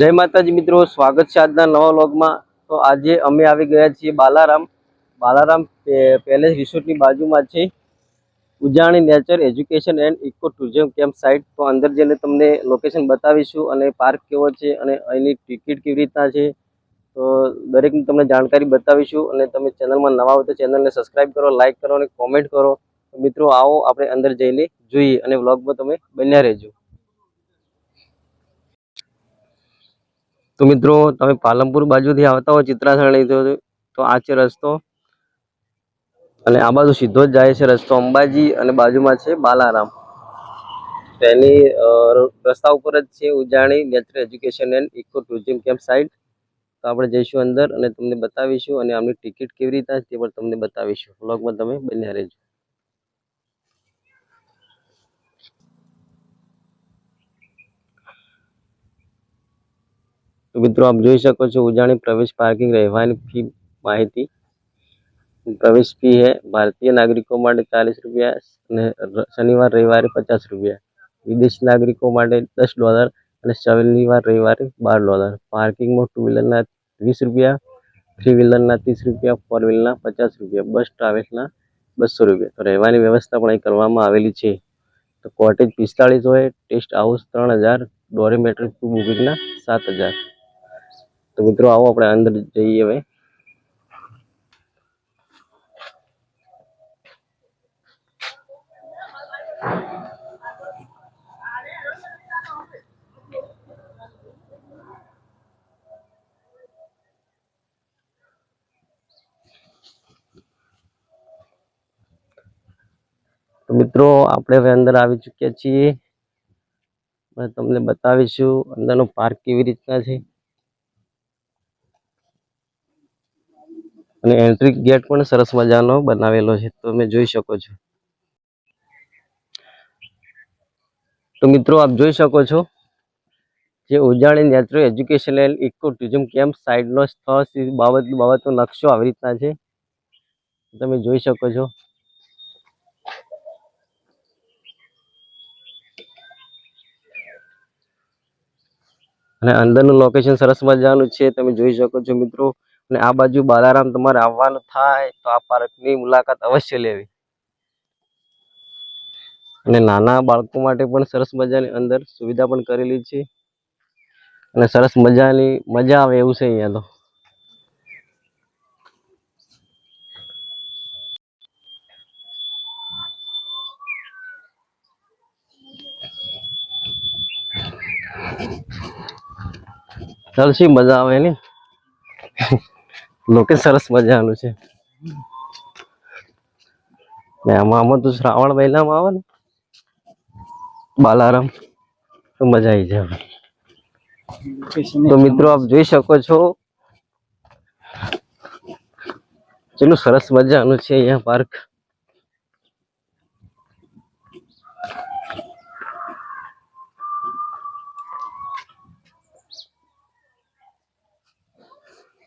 જય માતાજી મિત્રો, સ્વાગત છે આજના નવા વ્લોગમાં. તો આજે અમે આવી ગયા છીએ બાલારામ. બાલારામ પેલેસ રિસોર્ટની બાજુમાં છે. Ujani nature education and eco tourism camp site. તો અંદર જઈને તમને લોકેશન બતાવીશું અને પાર્ક કેવો છે અને અહીંની ટિકિટ કેવી રીતના છે. તો દરેકની તમને જાણકારી બતાવીશું અને તમે ચેનલમાં નવા હો તો ચેનલને સબસ્ક્રાઇબ કરો, લાઇક કરો અને કોમેન્ટ કરો. મિત્રો, આવો આપણે અંદર જઈને જોઈએ અને વ્લોગમાં તમે બન્યા રહેજો. તો મિત્રો તમે પાલનપુર બાજુથી આવતા હો ચિત્રાસણી તો આ છે રસ્તો. અને આ બાજુ સીધો જ જાય છે રસ્તો અંબાજી અને બાજુમાં છે બાલારામ. તો એની અ, ર- રસ્તા ઉપર જ છે Ujani natural education and eco tourism camp site. તો આપણે જઈશું અંદર અને તમને બતાવીશું અને આમની ટિકિટ કેવી રીતના તે પણ તમને બતાવીશું. વ્લોગમાં તમે બન્યા રહેજો. તો મિત્રો, આપ જોઈ શકો છો ઉજાણી પ્રવેશ પાર્કિંગ રહેવાની ફી માહિતી. પ્રવેશ ફી હે ભારતીય નાગરિકો માટે ચાલીસ રૂપિયા અને શનિવાર, રવિવારે પચાસ રૂપિયા. વિદેશી નાગરિકો માટે દસ ડોલર અને શનિવાર, રવિવારે બાર ડોલર. પાર્કિંગમાં ટુ વ્હીલરના વીસ રૂપિયા થ્રી વ્હીલરના ત્રીસ રૂપિયા ફોર વ્હીલરના પચાસ રૂપિયા. બસ ટ્રાવેલ્સના બસો રૂપિયા. તો રહેવાની વ્યવસ્થા પણ અહીં કરવામાં આવેલી છે. તો કોટેજ પિસ્તાળીસ હોય ટેસ્ટ હાઉસ ત્રણ હજાર ડોરેમેટર બુકિંગના સાત હજાર. તો મિત્રો, આવો આપણે અંદર જઈએ હવે તો મિત્રો, આપણે હવે અંદર આવી ચૂક્યા છીએ. તમને બતાવીશું, અંદરનો પાર્ક કેવી રીતના છે. અને એન્ટ્રી ગેટ પણ સરસ મજાનો બનાવેલો છે. તમે જોઈ શકો છો. તો મિત્રો, આપ જોઈ શકો છો જે Ujani natural education and eco tourism camp સાઇડનો સ્થળ બાબત, બાબતનો નકશો આવી રીતના છે. તમે જોઈ શકો છો. અને અંદરનું લોકેશન સરસ મજાનું છે. તમે જોઈ શકો છો મિત્રો. અને આ બાજુ બાલારામ તમારે આવવાનું થાય તો આ પાર્કની મુલાકાત અવશ્ય લેવી. અને નાના બાળકો માટે પણ સરસ મજાની અંદર સુવિધા પણ કરેલી છે. અને સરસ મજાની મજા આવે એવું છે અહીંયા તો. ચાલશી મજા આવે ને લોકેશન સરસ મજાનું છે. ને આમાં આમાં તો શ્રાવણ મહિનામાં આવે ને બાલારામ તો મજા આવી જાય તો મિત્રો આપ જોઈ શકો છો ચેલું સરસ મજાનું છે અહીંયા પાર્ક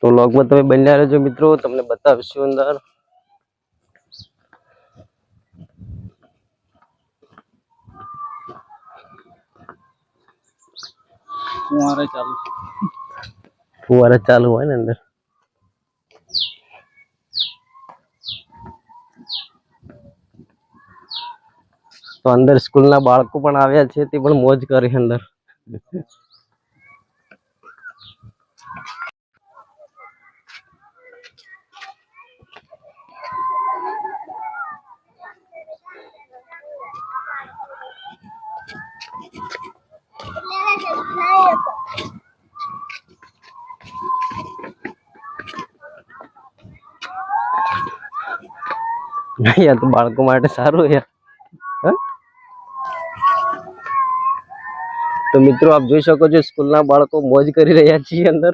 તો લોગમાં તમે બન્યા રહેજો મિત્રો તમને બતાવીશું અંદર. ફુવારા ચાલુ. ફુવારા ચાલુ હોય ને અંદર. તો અંદર સ્કૂલના બાળકો પણ આવ્યા છે તે પણ મોજ કરે અંદર. નહીં આ તો બાળકો માટે સારું યાર હા? તો મિત્રો આપ જોઈ શકો છો સ્કૂલના બાળકો મોજ કરી રહ્યા છીએ અંદર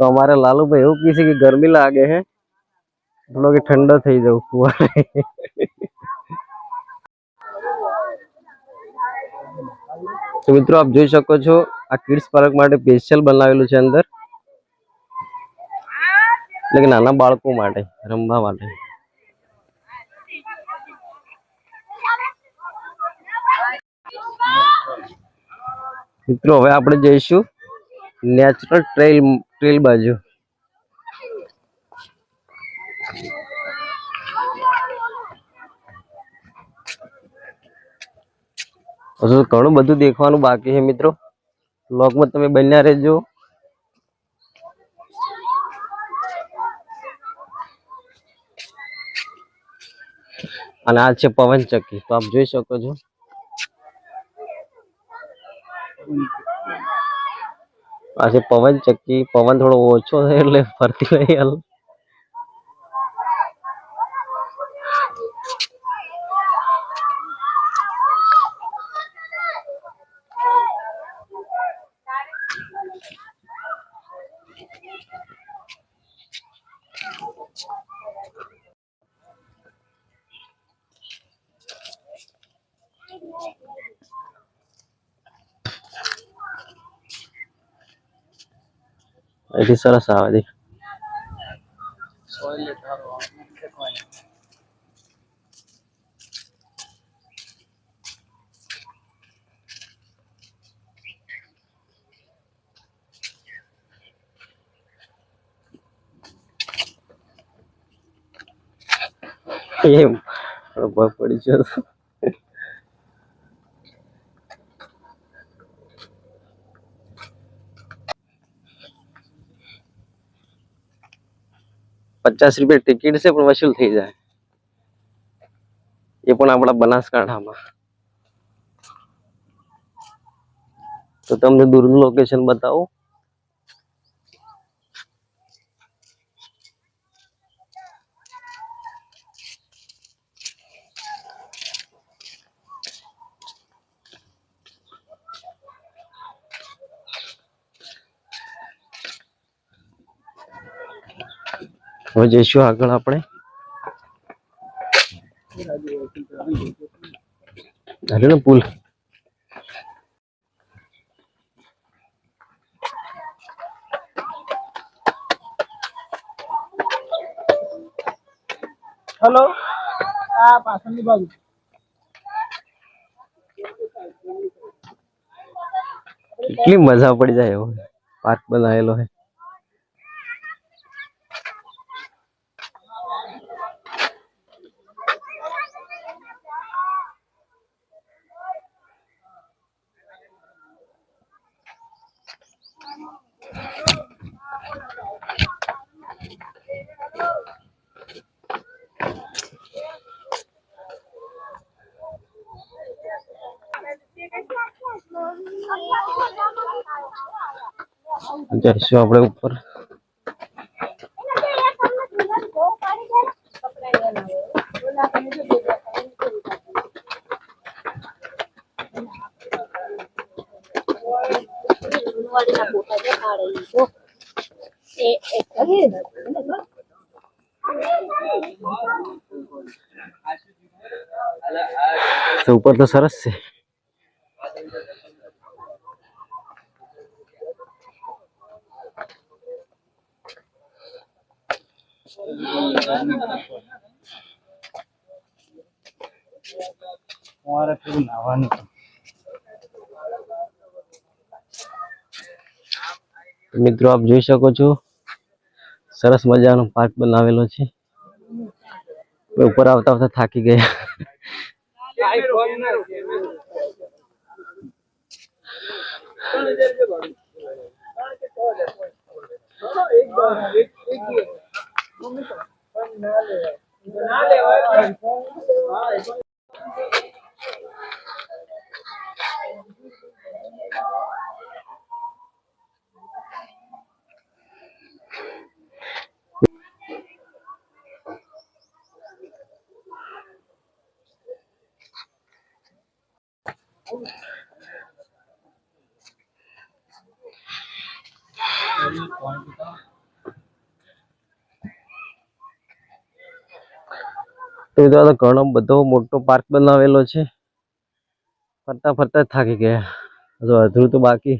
તો અમારે લાલુભાઈ એવું કહે છે કે ગરમી લાગે છે થોડો કે ઠંડો થઈ જાવ ફુવારે તો મિત્રો આપ જોઈ શકો છો, આ કિડ્સ પાર્ક માટે સ્પેશિયલ બનાવેલું છે અંદર, એટલે કે નાના બાળકો માટે, રમવા માટે. મિત્રો, હવે આપણે જઈશું નેચરલ ટ્રેલ ટ્રેલ બાજુ. હજુ ઘણું બધું દેખવાનું બાકી છે, મિત્રો. બ્લોગમાં તમે બન્યા રહેજો. અને આ છે પવન ચક્કી તો આપ જોઈ શકો છો. આ છે પવન ચક્કી પવન થોડો ઓછો છે એટલે ફરતી નહીં હાલ. ఇది సరసా అది ఏం బాగుపడి చూద్దాం પચાસ રૂપિયા ટિકિટ છે પણ વસૂલ થઈ જાય એ પણ આપણા બનાસકાંઠામાં તો તમને દૂરનું લોકેશન બતાવો હવે જઈશું આગળ આપણે. હાલે ને પુલ. हेलो આ પાછળની બાજુ. કેટલી મજા પડી જાય એવો. પાર્ક બનાવેલો છે જઈશું આપણે ઉપર. તો ઉપર તો સરસ છે. મિત્રો, આપ જોઈ શકો છો, સરસ મજાનો પાર્ક બનાવેલો છે. ઉપર આવતા આવતા થાકી ગયા. ¿Cómo? ¿Cómo? ¿Cómo? ¿Cómo? ¿Cómo? ¿Cómo? ¿Cómo? ¿Cómo? ¿Cómo? ¿Cómo? ¿Cómo? ¿Cómo? તો મિત્રો દ્વારા ઘણો બધો મોટો પાર્ક બનાવેલો છે. ફરતા ફરતા થાકી ગયા. હજુ અધૂરું તો બાકી.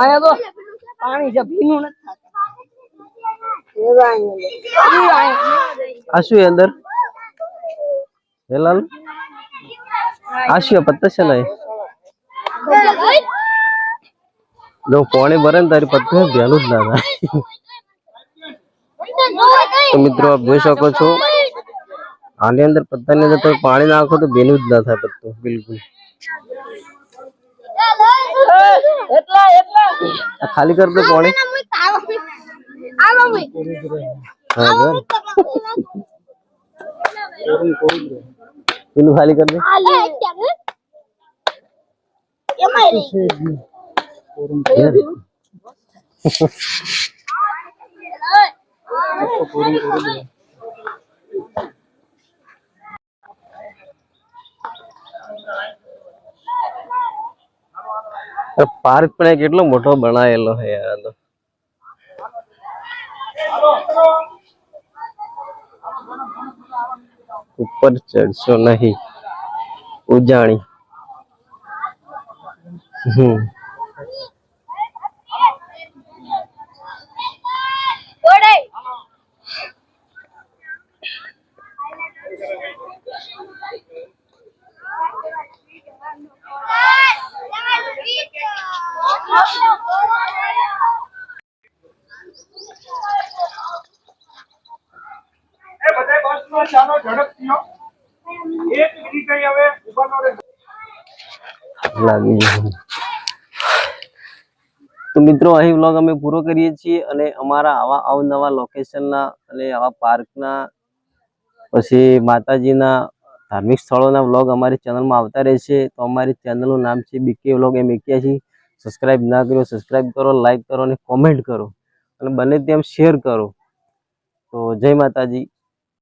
આયા તો પાણી છે, ભીનું નથી આ શું અંદર? હેલાલ? આ શું? પત્તા છે ને? જો પાણી ભરે ને તારી પત્તા ભેલું જ ના થાય. તો મિત્રો, આપ જોઈ શકો છો, આની અંદર, પત્તાની અંદર તમે પાણી નાખો તો ભેલું જ ના થાય પત્તું, બિલકુલ. એટલા એટલા ખાલી કર દે પાણી. પેલું ખાલી કર દે. યાર. પાર્ક પણ કેટલો મોટો બનાયેલો છે યાર ઉપર ચડશો નહીં. ઉજાણી. હમ એ બધા બસમાં ચાલો ઝડપથી હો. એક મિનિટ અહીં હવે ઊભા ન રહેજો. લાગી તો મિત્રો, અહીં વ્લોગ અમે પૂરો કરીએ છીએ અને અમારા આવા અવનવા લોકેશનના અને આવા પાર્કના પછી માતાજીના ધાર્મિક સ્થળોના વ્લોગ અમારી ચેનલમાં આવતા રહેશે તો અમારી ચેનલનું નામ છે બીકે વ્લોગ એમ એક્યાસી. સબસ્ક્રાઈબ ના કર્યો સબસ્ક્રાઈબ કરો લાઈક કરો અને કોમેન્ટ કરો. અને બને તેમ શેર કરો. તો જય માતાજી.